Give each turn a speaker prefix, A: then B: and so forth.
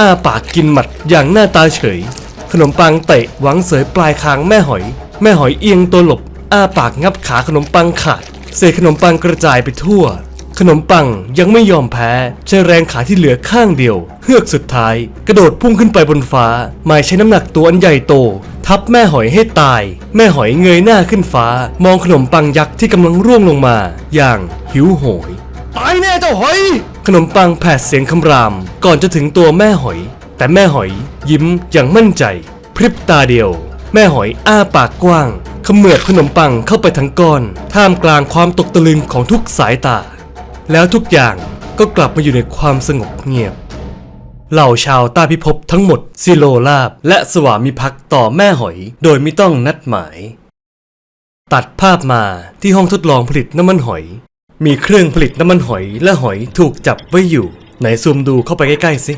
A: อ้าปากกินหมัดอย่างหน้าตาเฉย ขนมปังเตะหวังเสยปลายคางแม่หอย แม่หอยเอียงตัวหลบ อ้าปากงับขาขนมปังขาด เศษขนมปังกระจายไปทั่ว ขนมปังยังไม่ยอมแพ้ ใช้แรงขาที่เหลือข้างเดียว เฮือกสุดท้าย กระโดดพุ่งขึ้นไปบนฟ้าหมายใช้น้ำหนักตัวอันใหญ่โต ทับแม่หอยให้ตาย แม่หอยเงยหน้าขึ้นฟ้า มองขนมปังยักษ์ที่กำลังร่วงลงมา อย่างหิวโหย ตายแน่เจ้าหอย ขนมปังแผดเสียงคำราม ก่อนจะถึงตัวแม่หอย แต่แม่หอยยิ้มอย่างมั่นใจ พริบตาเดียว แม่หอยอ้าปากกว้างเขมือบขนมปังเข้าไปทั้งก้อน ท่ามกลางความตกตะลึงของทุกสายตา แล้วทุกอย่างก็กลับมาอยู่ในความสงบเงียบ เหล่าชาวใต้พิภพทั้งหมดซิโลลาบ และสวามิภักดิ์ต่อแม่หอย โดยไม่ต้องนัดหมาย ตัดภาพมาที่ห้องทดลองผลิตน้ำมันหอย มีเครื่องผลิตน้ำมันหอยและหอยถูกจับไว้อยู่ ไหนซูมดูเข้าไปใกล้ๆสิ